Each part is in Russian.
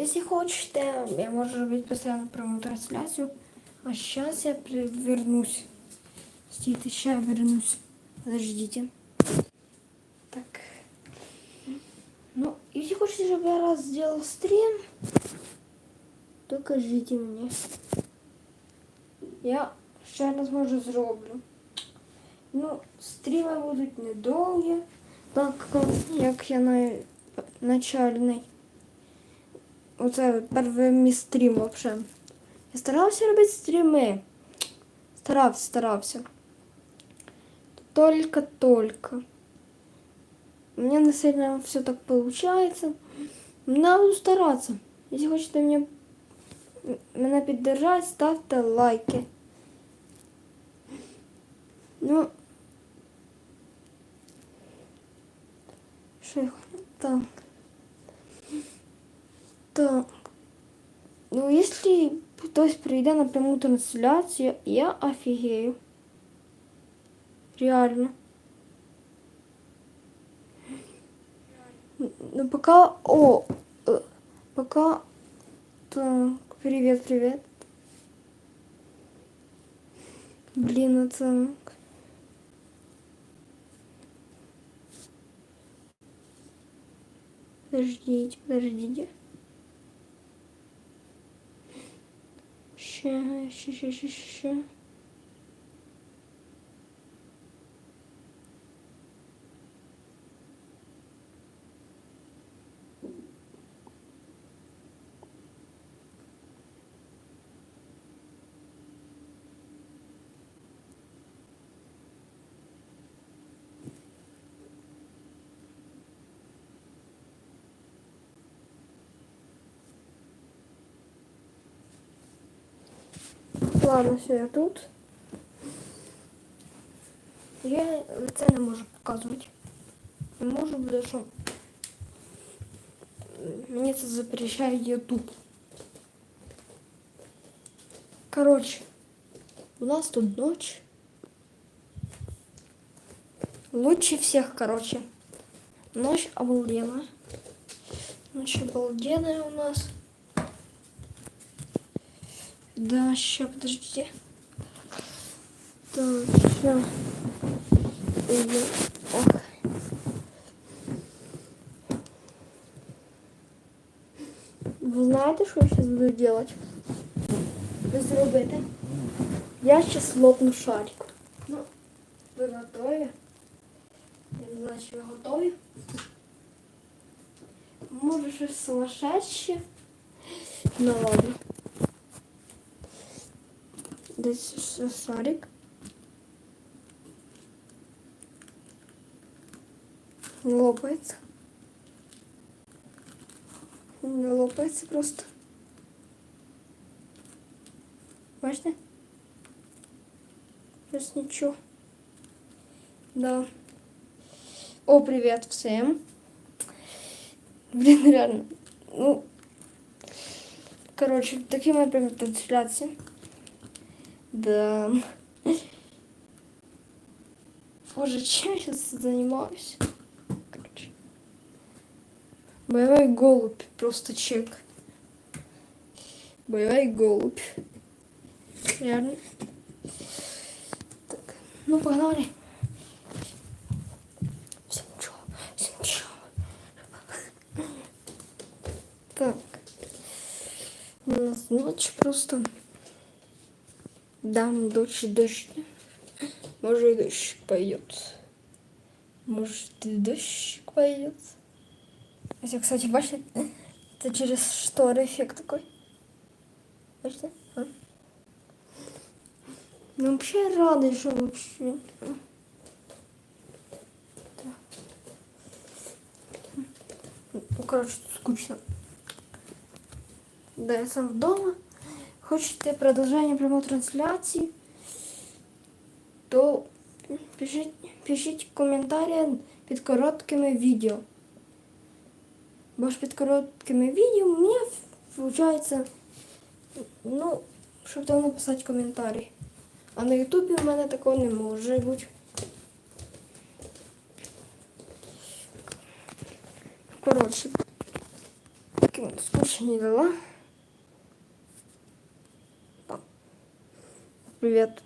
если хочете, я можу робити постійно пряму трансляцію. А сейчас я при- вернусь. Стійте, ще я вернусь. Подождите. Так. Ну, если хочете, чтобы я раз сделал стрим, то кажите мне. Я ще раз може зроблю. Ну, стріми будуть недовгі, так як я на начальний. Оце перший мій стрім взагалі. Я старався робити стріми. Старався, старався. Только-только. У меня не сильно все так получается. Надо стараться. Если хочете мне, меня поддержать, ставьте лайки. Ну, что я хотела? Так. Так. Ну, если хтось прийде на пряму трансляцію, я офігею. Реально. Ну, пока... О! э, Пока... Так, привет, привет. Блин, это... Подождите, подождите. Ща, ща, ща, ща, ща. Ладно, все, я тут. Я лице не можу показувати. Не можу, буде що. Мені це запрещає YouTube. Короче, у нас тут ночь. Лучше всех, короче. Ночь обалденная. Ночь обалденная у нас. Да, ща, подождите. Так, ща. Иди. Ох. Ви знаєте, що я зараз буду робити? Ви зробите? Я зараз лопну шарик. Ну, ви готові? Я не знаю, чи ви готові. Може щось сумасшедше. Ну ладно. Десь шарик. Лопается. Не лопается просто. Бачите? Сейчас ничего. Да. О, привет всем. Блин, реально. Ну, короче, такие мои прям трансляции. Да. Боже, чем я сейчас занимаюсь? Короче. Боевой голубь, просто чек. Боевой голубь. Реально. Так, ну погнали. Всем чё? Всем чё? Так. У нас ночь просто. Да, дождь, дождь. Может дождь пойдет. Может и дождь пойдет. Хотя, кстати, бачите, это через шторы эффект такой. Бачите? А? Ну, вообще рада, что вообще. Ну, короче, скучно. Да, я сам вдома. Хочете продовження прямої трансляції, то пишіть, пишіть коментарі під короткими відео. Бо ж під короткими відео мені виходить, ну, щоб там написати коментарі. А на Ютубі в мене такого не може бути. Коротше, Фу, скучные дела. Привет.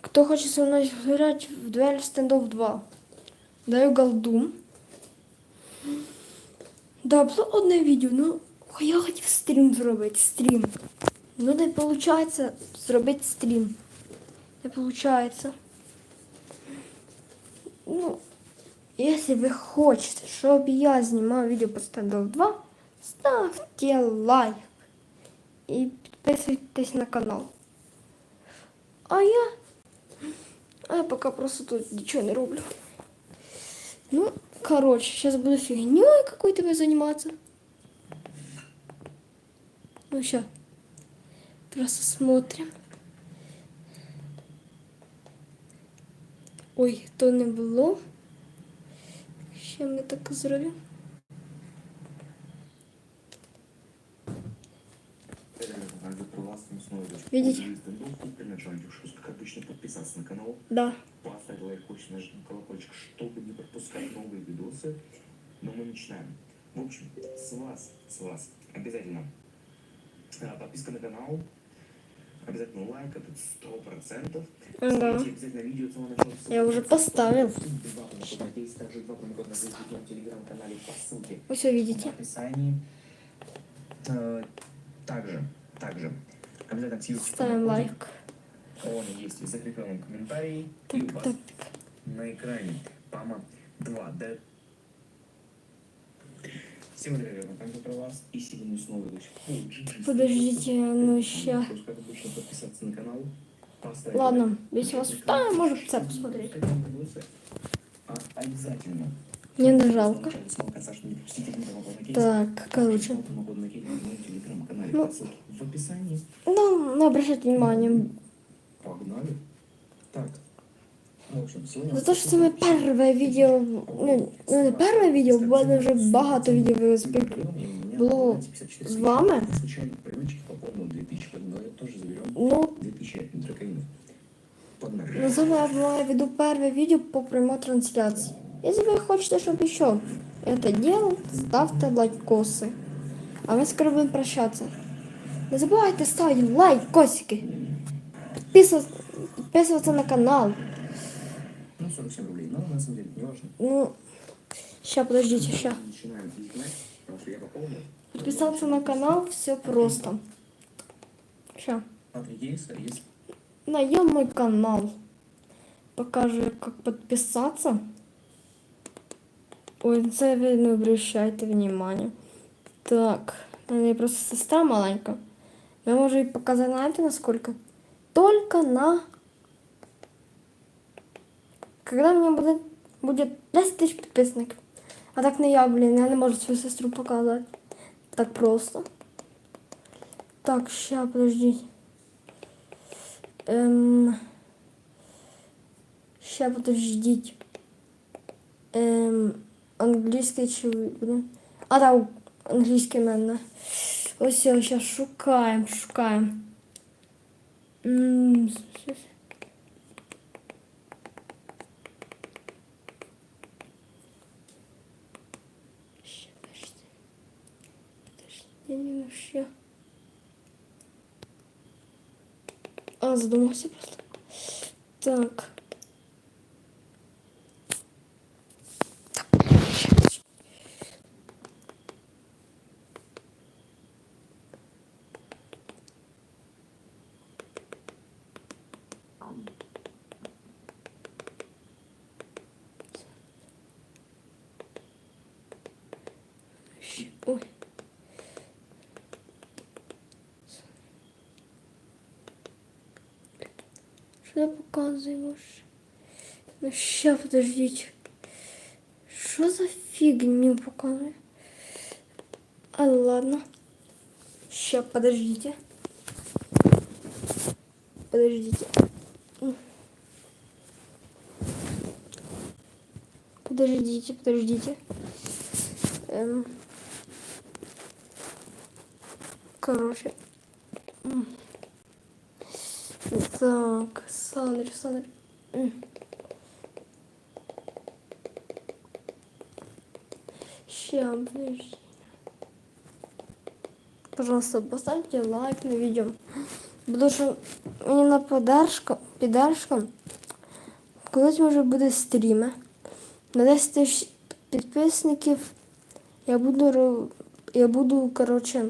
Кто хочет со мной играть в дуэль стендов 2? Даю голду. Да, було одне відео, ну я хотів стрім зробити, стрім. Ну не виходить зробити стрім. Не виходить. Ну, если вы хотите, чтобы я снимал видео по стендов 2, ставьте лайк и подписывайтесь на канал. А я, а я пока просто тут ничего не роблю. Ну, короче, сейчас буду фигней какой-то заниматься. Ну, сейчас. Просто смотрим. Ой, то не було. Ще ми так зробимо. Видите? Как обычно, подписаться на канал, Да. поставить лайк, нажать на колокольчик, чтобы не пропускать новые видосы. Но мы начинаем. В общем, с вас, с вас обязательно а, подписка на канал, обязательно лайк, это сто процентов. Да. Обязательно видео от самого начала. Я уже поставил. В Вы все в видите. описании. Э, Также, также обязательно активируйте Ставим лайк. Он есть в закрепленном комментарии и Так, у вас так. на экране. Пама 2 d Всем привет, канале про вас. И сегодня снова идущий Подождите, ну обычно, подписаться на канал. поставить Ладно, если вас в цеп посмотреть. А, Обязательно. Мне не жалко. С самого конца, чтобы не пропустить один промокод на кейс. Так, короче. Промокод на кейс на моем телеграм-канале Ну. по ссылке в описании. Ну, не обращайте внимания. Погнали. Так. В общем, сегодня... За то, що це моє перше відео, ну, ну не перше відео, бо в мене вже багато відео спів- було з вами. Случайно привычки по поводу 2000, но я тоже заберем Ну, 2000 драконов. Погнали. ну зараз я веду перше відео по прямой трансляції. Если вы хотите, чтобы еще это делал, ставьте лайкосы. А мы скоро будем прощаться. Не забывайте ставить лайкосики. Подписываться, подписываться на канал. Ну, 47 рублей, но на самом деле не важно. Ну, сейчас, подождите, сейчас. Начинаем играть, потому что я пополнил. Подписаться на канал все просто. Сейчас. Смотри, есть, а Найдем мой канал. Покажу, как подписаться. Ой, на це ви не обращайте внимания. Так, у мене просто сестра маленька. Я можу їй показати, знаєте, насколько? Только на... Когда у меня будет, будет 10 тысяч подписчиков. А так не я, блин, я не можу свою сестру показати. Так просто. Так, ща, подожди. Ем... Ща подождіть. Ем... Англійський чи блін? А, так, англійський в мене. Ось зараз шукаємо, шукаємо. М, щось. Ща, подожди. Подожди, ну ще. А, задумався просто. Так. Ой. Що я показую? може? Ну ща, подождіть. Що за фігню показує? А ладно. Ща, подождите. Подождите. М. Подождите, подождите. Эм. Короче. М. Так, Сандр, Сандр. Ще Ща, подожди. Пожалуйста, поставьте лайк на видео. Потому що мені на подаршка, підаршка, колись може буде стріми. На 10 тисяч підписників я буду, ро- я буду, короче,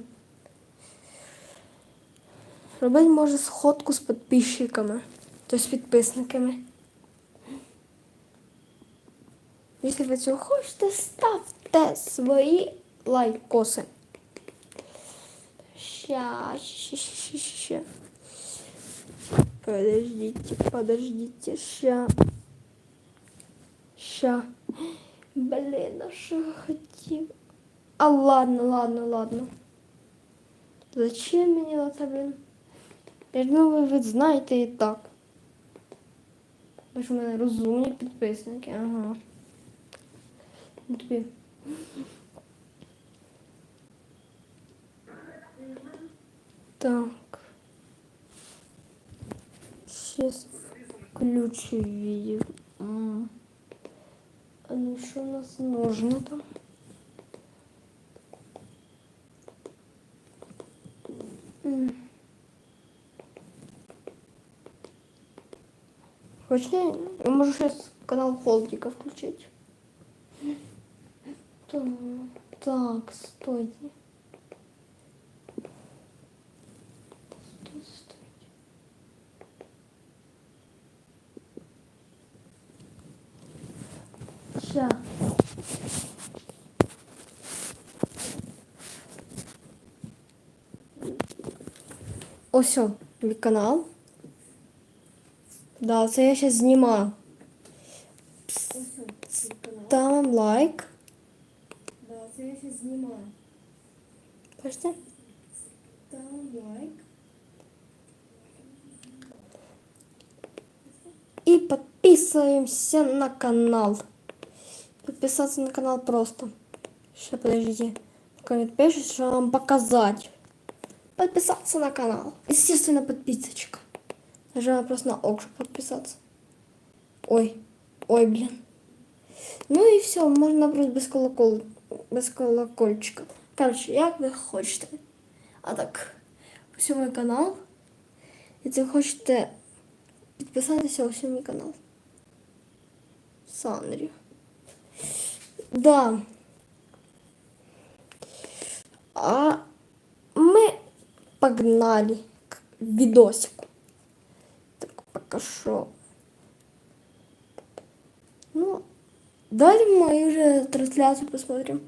робити, може, сходку з підписчиками, то з підписниками. Якщо ви цього хочете, ставте свої лайкоси. Ща, ща, ща, ща. Подождите, подождите, ща. Ща. Блин, а я хотел? А ладно, ладно, ладно. Зачем мне это, блин? Я ж думаю, ви знаєте і так. Ви ж у мене розумні підписники, ага. Ну, Тобі. Так. Сейчас включу видео. А ну что у нас нужно там? М. Хочете, я могу сейчас канал Холдика включить. Так, так. Стой, стойте. Ща. Ось о, мій канал. Да, це я зараз знімаю. Ставим лайк. Да, це я зараз знімаю. Бачите? Ставим лайк. И подписываемся на канал. Подписаться на канал просто. Сейчас, подождите. Коммент пишет, что вам показать. Подписаться на канал. Естественно, подписочка. Нажимаем просто на ок, чтобы подписаться. Ой. Ой, блин. Ну і все, можна просто без колокол, без колокольчика. Коротше, як ви хочете. А так, ось мій канал. Якщо ви хочете підписатися, ось мій канал. Сандрі. Да. А мы погнали к видосику. Что. Ну, давайте мы уже трансляцию посмотрим.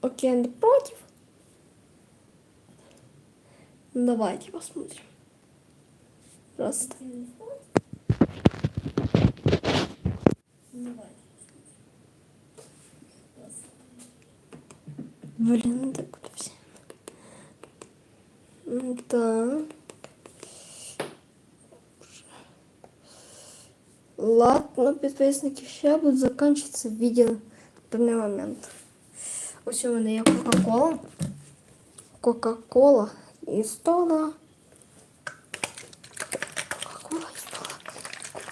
Окей, не против? Ну, Давайте посмотрим. Просто. Блин, ну так вот все. М, Так. Ладно, підписники, ще буде закінчитися відео в даний момент. Ось у мене є Кока-Кола. Кока-Кола і стола. Кока-Кола і стола. Кока-Кола,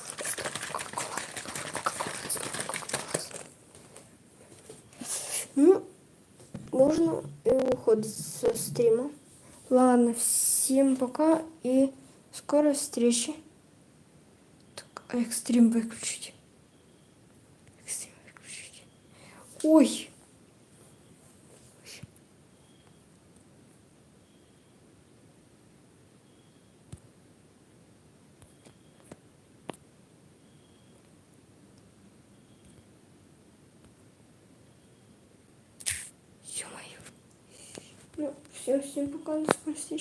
Кока-Кола і стола. Кока-Кола і Ладно, всем пока и скорой встречи. Так, а як стрим выключить? Як стрим выключить? Ой! Ё-моё. Ну, все,